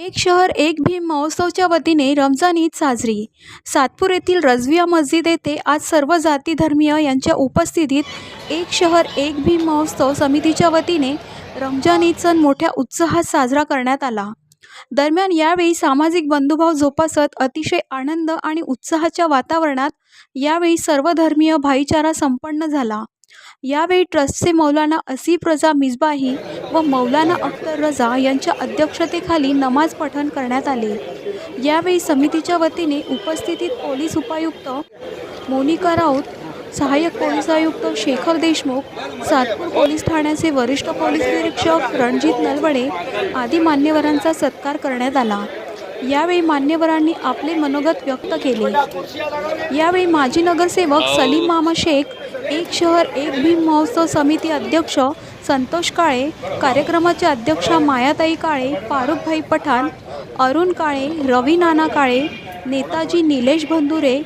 एक शहर एक भीम महोत्सवच्या वतीने रमजान ईद साजरी. सातपूर येथील रजविया मस्जिद येथे आज सर्व जाती धर्मीय यांच्या उपस्थितीत एक शहर एक भीम महोत्सव समितीच्या वतीने रमजान ईद सण मोठ्या उत्साहात साजरा करण्यात आला. दरम्यान यावेळी सामाजिक बंधुभाव जोपासत अतिशय आनंद आणि उत्साहाच्या वातावरणात यावेळी सर्व धर्मीय भाईचारा संपन्न झाला. यावेळी ट्रस्टचे मौलाना असीफ रजा मिसबाही व मौलाना अख्तर रजा यांच्या अध्यक्षतेखाली नमाज पठण करण्यात आले. यावेळी समितीच्या वतीने उपस्थितीत पोलीस उपायुक्त मोनिका राऊत सहाय्यक पोलीस आयुक्त शेखर देशमुख सातपूर पोलीस ठाण्याचे वरिष्ठ पोलीस निरीक्षक रणजित नलवडे आदी मान्यवरांचा सत्कार करण्यात आला. यावेळी मान्यवरांनी आपले मनोगत व्यक्त केले. यावेळी माजी नगरसेवक सलीम मामा शेख एक शहर एक भीम महोत्सव समिती अध्यक्ष संतोष काळे कार्यक्रमाचे अध्यक्षा मायाताई काळे फारुखभाई पठाण अरुण काळे रवी नाना काळे नेताजी निलेश बंधुरे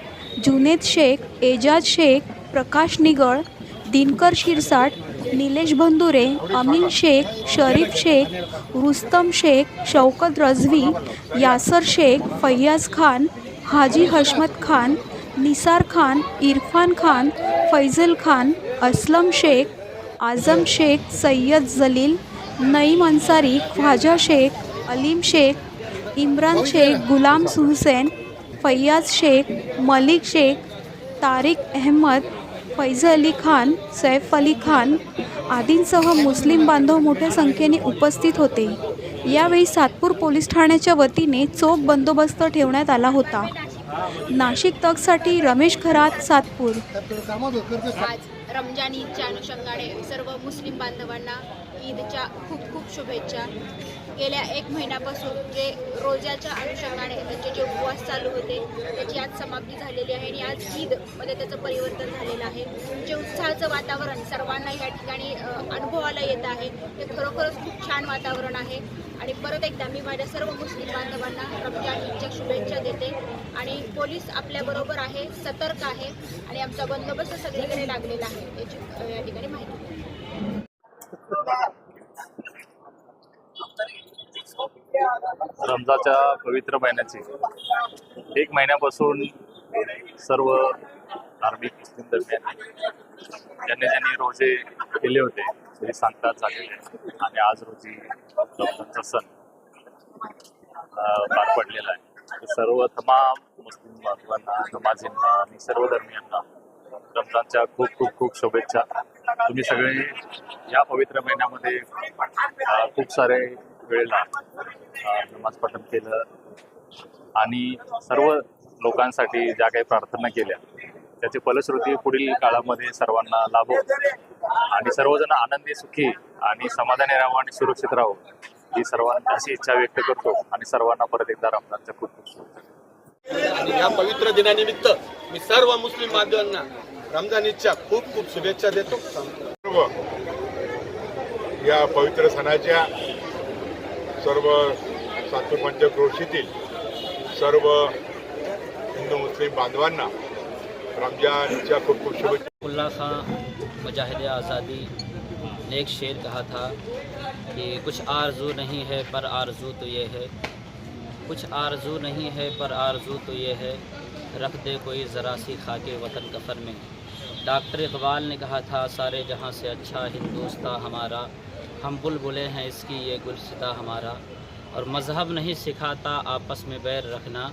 जुनेद शेख एजाज शेख प्रकाश निगळ दिनकर शिरसाट निलेश बंधुरे अमीन शेख शरीफ शेख रुस्तम शेख शौकत रझवी यासर शेख फैयाज खान हाजी हशमत खान निसार खान इरफान खान फैजल खान असलम शेख आझम शेख सय्यद जलील नईम अन्सारी ख्वाजा शेख अलीम शेख इम्रान शेख गुलाम हुसेन फैयाज शेख मलिक शेख तारिक अहमद फैज अली खान सैफ अली खान आदींसह मुस्लिम बांधव मोठ्या संख्येने उपस्थित होते. यावेळी सातपूर पोलीस ठाण्याच्या वतीने चोख बंदोबस्त ठेवण्यात आला होता. नाशिक तकसाठी रमेश खरात सातपूर. आज रमजान ईदच्या अनुषंगाने सर्व मुस्लिम बांधवांना ईदच्या खूप खूप शुभेच्छा. गेल्या एक महिन्यापासून जे रोजाच्या अनुषंगाने त्यांचे जे उपवास चालू होते त्याची आज समाप्ती झालेली आहे आणि आज ईदमध्ये त्याचं परिवर्तन झालेलं आहे. जे उत्साहाचं वातावरण सर्वांना या ठिकाणी अनुभवाला येत आहे ते खरोखरच खूप छान वातावरण आहे. आणि परत एकदा मी माझ्या सर्व मुस्लिम बांधवांना रमजान ईदच्या शुभेच्छा देते. आणि पोलीस आपल्याबरोबर आहे सतर्क आहे आणि आमचा बंदोबस्त सगळीकडे लागलेला आहे याची या ठिकाणी माहिती. रमजाच्या पवित्र महिन्याचे. एक महिन्यापासून सर्व धार्मिक मुस्लिम दरम्यान ज्यांनी ज्यांनी रोजे केले होते ते सांगतात झालेले आणि आज रोजी रमजानचा सण पार पडलेला आहे. सर्व तमाम मुस्लिम बांधवांना नमाजींना आणि सर्व धर्मियांना रमजानच्या खूप खूप खूप शुभेच्छा. तुम्ही सगळे या पवित्र महिन्यामध्ये खूप सारे वेळेला नमाज पठण केलं. आणि सर्व लोकांसाठी ज्या काही प्रार्थना केल्या त्याची फलश्रुती पुढील काळामध्ये सर्वांना लाभो. आणि सर्वजण आनंदी सुखी आणि समाधानी राहावं आणि सुरक्षित राहावं ही सर्वांना अशी इच्छा व्यक्त करतो आणि सर्वांना परत एकदा रमजानच्या खूप खूप शुभेच्छा आणि या पवित्र दिनानिमित्त मी सर्व मुस्लिम बांधवांना रमजान ईदच्या खूप खूप शुभेच्छा देतो. सर्व या पवित्र सणाच्या सर्व सातपूर पंचक्रोशीतील सर्व हिंदू मुस्लिम बांधवांना रमजानच्या खूप खूप शुभेच्छा. उल्ला खां मुजाहिद आज़ादी ने एक शेर कहा था कि कुछ आरजू नहीं है पर आरजू तो ये है। कुछ आरजू नहीं है पर आरजू तो ڈاکٹر اقبال نے کہا تھا، سارے جہاں سے اچھا ہندوستہ ہمارا، ہم بلبلے ہیں اس کی، یہ گلستہ ہمارا۔ اور مذہب نہیں سکھاتا آپس میں بیر رکھنا۔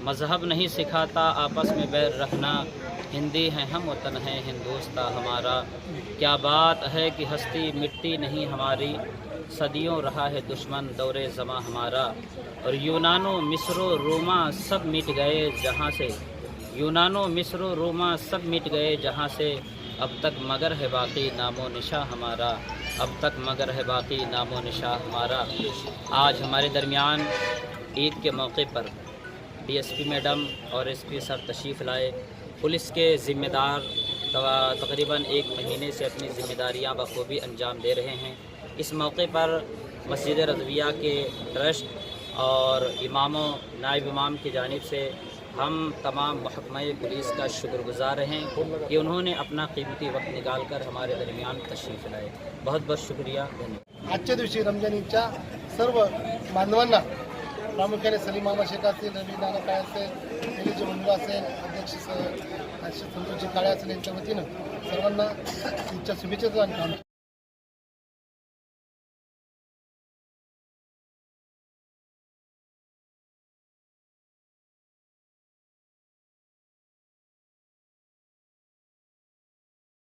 مذہب نہیں سکھاتا آپس میں بیر رکھنا۔ ہندی ہیں ہم، وطن ہیں ہندوستہ ہمارا۔ کیا بات ہے کہ ہستی مٹی نہیں ہماری؟ صدیوں رہا ہے دشمن دور زماں ہمارا۔ اور یونانوں مصر و روما سب مٹ گئے جہاں سے۔ یونانو مصر و روما سب مٹ گئے جہاں سے اب تک مگر ہے باقی نام و نشاں ہمارا، اب تک مگر ہے باقی نام و نشاں ہمارا۔ آج ہمارے درمیان عید کے موقع پر ڈی ایس پی میڈم اور ایس پی سر تشریف لائے۔ پولیس کے ذمہ دار تقریباً ایک مہینے سے اپنی ذمہ داریاں بخوبی انجام دے رہے ہیں۔ اس موقع پر مسجد رضویہ کے ٹرسٹ اور اماموں، نائب امام کی جانب سے जानिब से हम तमाम महकमा पुलिस का शुक्रगुजार हैं कि उन्होंने अपना कीमती वक्त निकाल कर हमारे दरमियान तशरीफ़ लाए बहुत बहुत शुक्रिया धन्यवाद आजच्या दिवशी रमजान ईदच्या सर्व बांधवांना प्रामुख्याने सलीम मामा शेख असतील रवी नाना काय असेल निलेचे बंधू असेल अध्यक्ष स- अध्यक्ष संतोषजी काळे असेल यांच्या वतीनं सर्वांना ईदच्या शुभेच्छा आणि काम